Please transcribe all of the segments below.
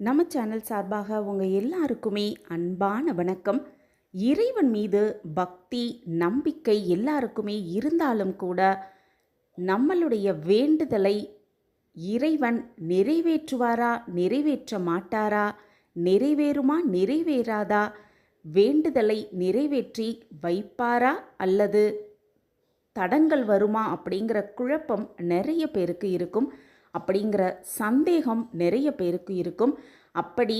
நம்ம சேனல் சார்பாக உங்கள் எல்லாருக்குமே அன்பான வணக்கம். இறைவன் மீது பக்தி நம்பிக்கை எல்லாருக்குமே இருந்தாலும் கூட நம்மளுடைய வேண்டுதலை இறைவன் நிறைவேற்றுவாரா நிறைவேற்ற மாட்டாரா நிறைவேறுமா நிறைவேறாதா வேண்டுதலை நிறைவேற்றி வைப்பாரா அல்லது தடங்கள் வருமா அப்படிங்கிற குழப்பம் நிறைய பேருக்கு இருக்கும். அப்படிங்கிற சந்தேகம் நிறைய பேருக்கு இருக்கும். அப்படி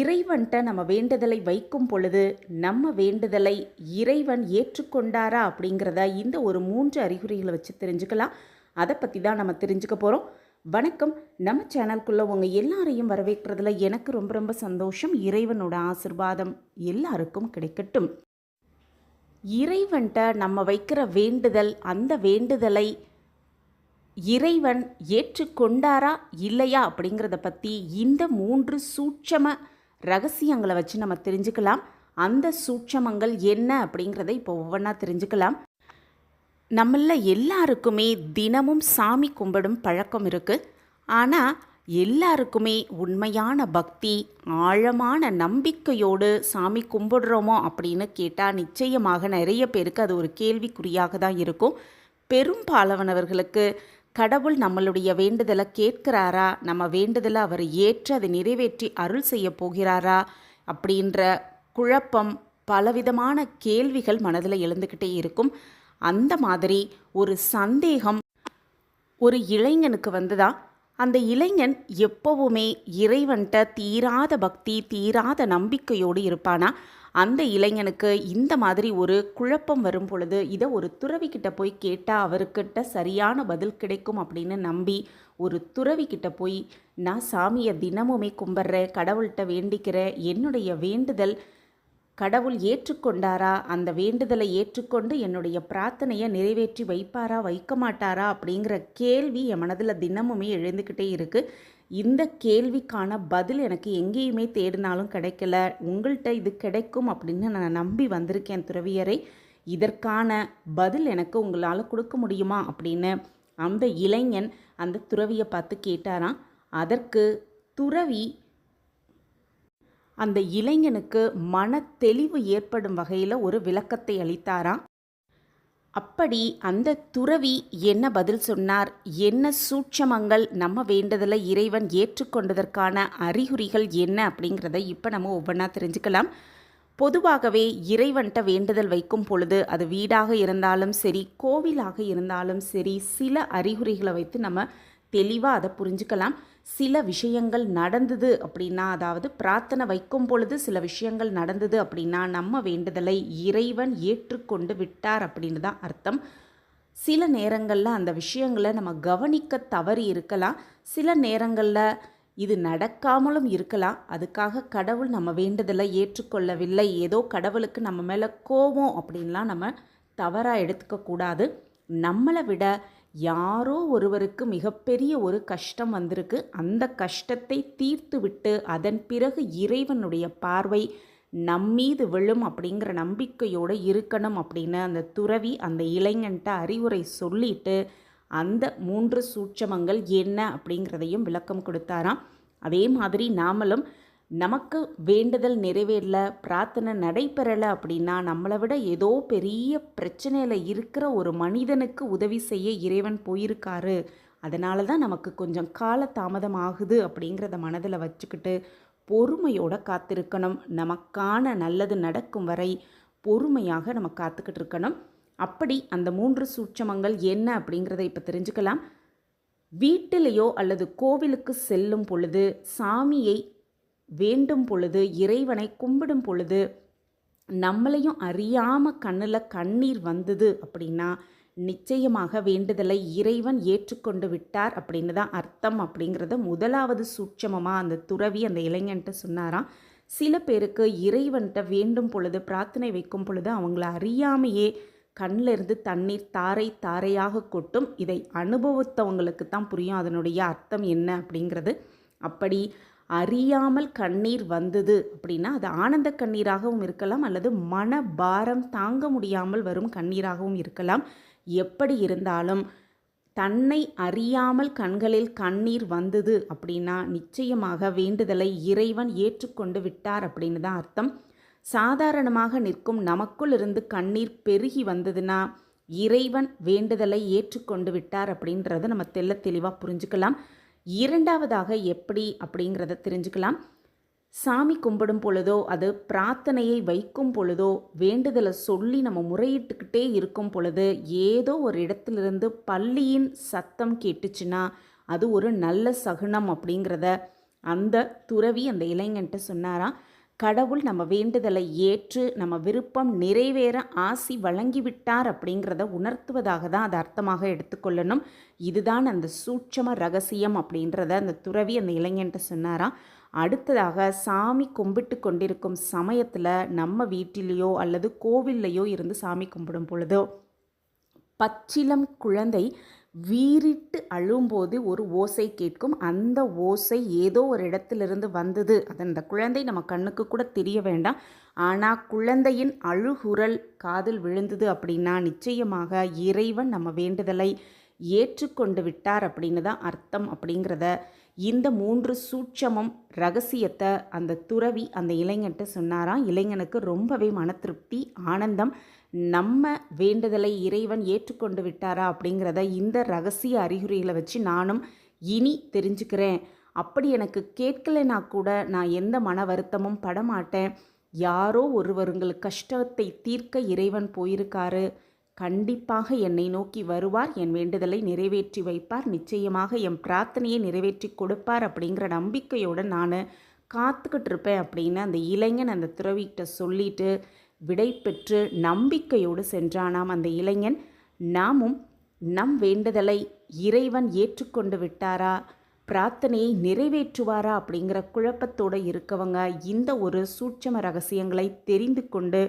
இறைவன்கிட்ட நம்ம வேண்டுதலை வைக்கும் பொழுது நம்ம வேண்டுதலை இறைவன் ஏற்றுக்கொண்டாரா அப்படிங்கிறத இந்த ஒரு மூன்று அறிகுறிகளை வச்சு தெரிஞ்சுக்கலாம். அதை பற்றி தான் நம்ம தெரிஞ்சுக்க போகிறோம் வணக்கம். நம்ம சேனல்குள்ளே உங்கள் எல்லாரையும் வரவேற்கிறதுல எனக்கு ரொம்ப ரொம்ப சந்தோஷம். இறைவனோட ஆசிர்வாதம் எல்லாருக்கும் கிடைக்கட்டும். இறைவன்கிட்ட நம்ம வைக்கிற வேண்டுதல் அந்த வேண்டுதலை இறைவன் ஏற்றுக்கொண்டாரா இல்லையா அப்படிங்கிறத பற்றி இந்த மூன்று சூட்சம ரகசியங்களை வச்சு நம்ம தெரிஞ்சுக்கலாம். அந்த சூட்சமங்கள் என்ன அப்படிங்கிறத இப்போ ஒவ்வொன்றா தெரிஞ்சுக்கலாம். நம்மள எல்லாருக்குமே தினமும் சாமி கும்பிடும் பழக்கம் இருக்குது ஆனால் எல்லாருக்குமே உண்மையான பக்தி ஆழமான நம்பிக்கையோடு சாமி கும்பிடுறோமோ அப்படின்னு கேட்டால் நிச்சயமாக நிறைய பேருக்கு அது ஒரு கேள்விக்குறியாக தான் இருக்கும். பெரும்பாலவனவர்களுக்கு கடவுள் நம்மளுடைய வேண்டுதலை கேட்கிறாரா? நம்ம வேண்டுதலை அவர் ஏற்று அதை நிறைவேற்றி அருள் செய்ய போகிறாரா? அப்படின்ற குழப்பம் பலவிதமான கேள்விகள் மனதில் எழுந்துக்கிட்டே இருக்கும். அந்த மாதிரி ஒரு சந்தேகம் ஒரு இளைஞனுக்கு வந்துதா? அந்த இளைஞன் எப்பவுமே இறைவன்கிட்ட தீராத பக்தி தீராத நம்பிக்கையோடு இருப்பானா? அந்த இளைஞனுக்கு இந்த மாதிரி ஒரு குழப்பம் வரும் பொழுது இதை ஒரு துறவிக்கிட்ட போய் கேட்டால் அவர்கிட்ட சரியான பதில் கிடைக்கும் அப்படின்னு நம்பி ஒரு துறவிக்கிட்ட போய் நான் சாமியை தினமுமே கும்பிட்றேன் கடவுள்கிட்ட வேண்டிக்கிறேன் என்னுடைய வேண்டுதல் கடவுள் ஏற்றுக்கொண்டாரா? அந்த வேண்டுதலை ஏற்றுக்கொண்டு என்னுடைய பிரார்த்தனையை நிறைவேற்றி வைப்பாரா? வைக்க மாட்டாரா? அப்படிங்கிற கேள்வி என் மனதில் தினமுமே எழுந்துக்கிட்டே இருக்குது இந்த கேள்விக்கான பதில் எனக்கு எங்கேயுமே தேடினாலும் கிடைக்கல. உங்கள்கிட்ட இது கிடைக்கும் அப்படின்னு நான் நம்பி வந்திருக்கேன் துறவியரை. இதற்கான பதில் எனக்கு உங்களால் கொடுக்க முடியுமா? அப்படின்னு அந்த இளைஞன் அந்த துறவியை பார்த்து கேட்டாராம். அதற்கு துறவி அந்த இளைஞனுக்கு மன தெளிவு ஏற்படும் வகையில் ஒரு விளக்கத்தை அளித்தாராம். அப்படி அந்த துறவி என்ன பதில் சொன்னார்? என்ன சூட்சமங்கள் நம்ம வேண்டுதலை இறைவன் ஏற்றுக்கொண்டதற்கான அறிகுறிகள் என்ன அப்படிங்கிறத இப்போ நம்ம ஒவ்வொன்றா தெரிஞ்சுக்கலாம். பொதுவாகவே இறைவன்கிட்ட வேண்டுதல் வைக்கும் பொழுது அது வீடாக இருந்தாலும் சரி கோவிலாக இருந்தாலும் சரி சில அறிகுறிகளை வைத்து நம்ம தெளிவாக அதை புரிஞ்சுக்கலாம். சில விஷயங்கள் நடந்தது அப்படின்னா அதாவது பிரார்த்தனை வைக்கும் பொழுது சில விஷயங்கள் நடந்தது அப்படின்னா நம்ம வேண்டுதலை இறைவன் ஏற்றுக்கொண்டு விட்டார் அப்படின்னு தான் அர்த்தம். சில நேரங்களில் அந்த விஷயங்களை நம்ம கவனிக்க தவறி இருக்கலாம். சில நேரங்களில் இது நடக்காமலும் இருக்கலாம். அதுக்காக கடவுள் நம்ம வேண்டுதலை ஏற்றுக்கொள்ளவில்லை. ஏதோ கடவுளுக்கு நம்ம மேலே கோபம் அப்படின்லாம் நம்ம தவறாக எடுத்துக்கக்கூடாது. நம்மளை விட யாரோ ஒருவருக்கு மிகப்பெரிய ஒரு கஷ்டம் வந்திருக்கு. அந்த கஷ்டத்தை தீர்த்து விட்டு அதன் பிறகு இறைவனுடைய பார்வை நம்மீது விழும் அப்படிங்கிற நம்பிக்கையோடு இருக்கணும் அப்படின்னு அந்த துறவி அந்த இளைஞன்ட்ட அறிவுரை சொல்லிட்டு அந்த மூன்று சூட்சமங்கள் என்ன அப்படிங்கிறதையும் விளக்கம் கொடுத்தாராம். அதே மாதிரி நாமளும் நமக்கு வேண்டுதல் நிறைவேறல பிரார்த்தனை நடைபெறலை அப்படின்னா நம்மளை விட ஏதோ பெரிய பிரச்சனையில் இருக்கிற ஒரு மனிதனுக்கு உதவி செய்ய இறைவன் போயிருக்காரு. அதனால தான் நமக்கு கொஞ்சம் கால தாமதம் ஆகுது அப்படிங்கிறத மனதில் வச்சுக்கிட்டு பொறுமையோட காத்திருக்கணும். நமக்கான நல்லது நடக்கும் வரை பொறுமையாக நம்ம காத்துக்கிட்டு இருக்கணும். அப்படி அந்த மூன்று சூட்சமங்கள் என்ன அப்படிங்கிறத இப்போ தெரிஞ்சுக்கலாம். வீட்டிலேயோ அல்லது கோவிலுக்கு செல்லும் பொழுது சாமியை வேண்டும் பொழுது இறைவனை கும்பிடும் பொழுது நம்மளையும் அறியாமல் கண்ணில் கண்ணீர் வந்தது அப்படின்னா நிச்சயமாக வேண்டுதலை இறைவன் ஏற்றுக்கொண்டு விட்டார் அப்படின்னு தான் அர்த்தம் அப்படிங்கிறத முதலாவது சூட்சமமாக அந்த துறவி அந்த இளைஞன்ட்ட சொன்னாராம். சில பேருக்கு இறைவன்கிட்ட வேண்டும் பொழுது பிரார்த்தனை வைக்கும் பொழுது அவங்கள அறியாமையே கண்ணில் இருந்து தண்ணீர் தாரை தாரையாக கொட்டும். இதை அனுபவித்தவங்களுக்கு தான் புரியும். அதனுடைய அர்த்தம் என்ன அப்படிங்கிறது. அப்படி அறியாமல் கண்ணீர் வந்தது அப்படின்னா அது ஆனந்த கண்ணீராகவும் இருக்கலாம் அல்லது மன பாரம் தாங்க முடியாமல் வரும் கண்ணீராகவும் இருக்கலாம். எப்படி இருந்தாலும் தன்னை அறியாமல் கண்களில் கண்ணீர் வந்தது அப்படின்னா நிச்சயமாக வேண்டுதலை இறைவன் ஏற்றுக்கொண்டு விட்டார் அப்படின்னு தான் அர்த்தம். சாதாரணமாக நிற்கும் நமக்குள் இருந்து கண்ணீர் பெருகி வந்ததுன்னா இறைவன் வேண்டுதலை ஏற்றுக்கொண்டு விட்டார் அப்படின்றத நம்ம தெல்ல தெளிவாக புரிஞ்சுக்கலாம். இரண்டாவதாக எப்படி அப்படிங்கிறத தெரிஞ்சுக்கலாம். சாமி கும்பிடும் பொழுதோ அது பிரார்த்தனையை வைக்கும் பொழுதோ வேண்டுதலை சொல்லி நம்ம முறையிட்டுக்கிட்டே இருக்கும் பொழுது ஏதோ ஒரு இடத்துலேருந்து பள்ளியின் சத்தம் கேட்டுச்சுன்னா அது ஒரு நல்ல சகுனம் அப்படிங்கிறத அந்த துறவி அந்த இளைஞன்ட்ட சொன்னாராம். கடவுள் நம்ம வேண்டுதலை ஏற்று நம்ம விருப்பம் நிறைவேற ஆசி வழங்கிவிட்டார் அப்படிங்கிறத உணர்த்துவதாக தான் அது அர்த்தமாக எடுத்துக்கொள்ளணும். இதுதான் அந்த சூட்சம ரகசியம் அப்படின்றத அந்த துறவி அந்த இளைஞன்ட்ட சொன்னாராம். அடுத்ததாக சாமி கும்பிட்டு கொண்டிருக்கும் சமயத்தில் நம்ம வீட்டிலேயோ அல்லது கோவில்லையோ இருந்து சாமி கும்பிடும் பொழுதோ பச்சிலம் குழந்தை வீறிட்டு அழும்போது ஒரு ஓசை கேட்கும். அந்த ஓசை ஏதோ ஒரு இடத்திலிருந்து வந்தது. அது அந்த குழந்தை நம்ம கண்ணுக்கு கூட தெரிய வேண்டாம். ஆனால் குழந்தையின் அழுகுரல் காதில் விழுந்தது அப்படின்னா நிச்சயமாக இறைவன் நம்ம வேண்டுதலை ஏற்றுக்கொண்டு விட்டார் அப்படின்னு தான் அர்த்தம் அப்படிங்கிறத இந்த மூன்று சூட்சமம் ரகசியத்தை அந்த துறவி அந்த இளைஞன்ட்ட சொன்னாராம். இளைஞனுக்கு ரொம்பவே மன திருப்தி ஆனந்தம். நம்ம வேண்டுதலை இறைவன் ஏற்றுக்கொண்டு விட்டாரா அப்படிங்கிறத இந்த ரகசிய அறிகுறிகளை வச்சு நானும் இனி தெரிஞ்சுக்கிறேன். அப்படி எனக்கு கேட்கலைனா கூட நான் எந்த மன வருத்தமும் படமாட்டேன். யாரோ ஒருவருங்களுக்கு கஷ்டத்தை தீர்க்க இறைவன் போயிருக்காரு. கண்டிப்பாக என்னை நோக்கி வருவார் என் வேண்டுதலை நிறைவேற்றி வைப்பார் நிச்சயமாக என் பிரார்த்தனையை நிறைவேற்றி கொடுப்பார் அப்படிங்கிற நம்பிக்கையோடு நான் காத்துக்கிட்டு இருப்பேன் அப்படின்னு அந்த இளைஞன் அந்த துறவிகிட்ட சொல்லிட்டு விடை பெற்று நம்பிக்கையோடு சென்றானாம் அந்த இளைஞன். நாமும் நம் வேண்டுதலை இறைவன் ஏற்றுக்கொண்டு விட்டாரா? பிரார்த்தனையை நிறைவேற்றுவாரா? அப்படிங்கிற குழப்பத்தோடு இருக்கவங்க இந்த ஒரு சூட்சம ரகசியங்களை தெரிந்து கொண்டு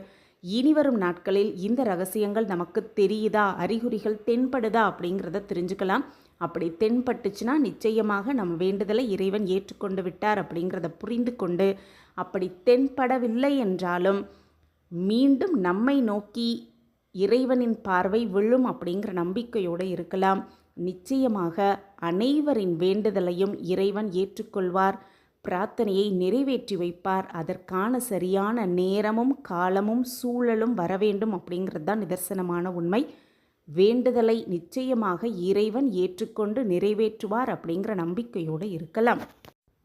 இனிவரும் நாட்களில் இந்த ரகசியங்கள் நமக்கு தெரியுதா? அறிகுறிகள் தென்படுதா? அப்படிங்கிறத தெரிஞ்சுக்கலாம். அப்படி தென்பட்டுச்சுன்னா நிச்சயமாக நம்ம வேண்டுதலை இறைவன் ஏற்றுக்கொண்டு விட்டார் அப்படிங்கிறத புரிந்து கொண்டு அப்படி தென்படவில்லை என்றாலும் மீண்டும் நம்மை நோக்கி இறைவனின் பார்வை விழும் அப்படிங்கிற நம்பிக்கையோடு இருக்கலாம். நிச்சயமாக அனைவரின் வேண்டுதலையும் இறைவன் ஏற்றுக்கொள்வார். பிரார்த்தனையை நிறைவேற்றி வைப்பார். அதற்கான சரியான நேரமும் காலமும் சூழலும் வரவேண்டும் அப்படிங்கிறது தான் நிதர்சனமான உண்மை. வேண்டுதலை நிச்சயமாக இறைவன் ஏற்றுக்கொண்டு நிறைவேற்றுவார் அப்படிங்கிற நம்பிக்கையோடு இருக்கலாம்.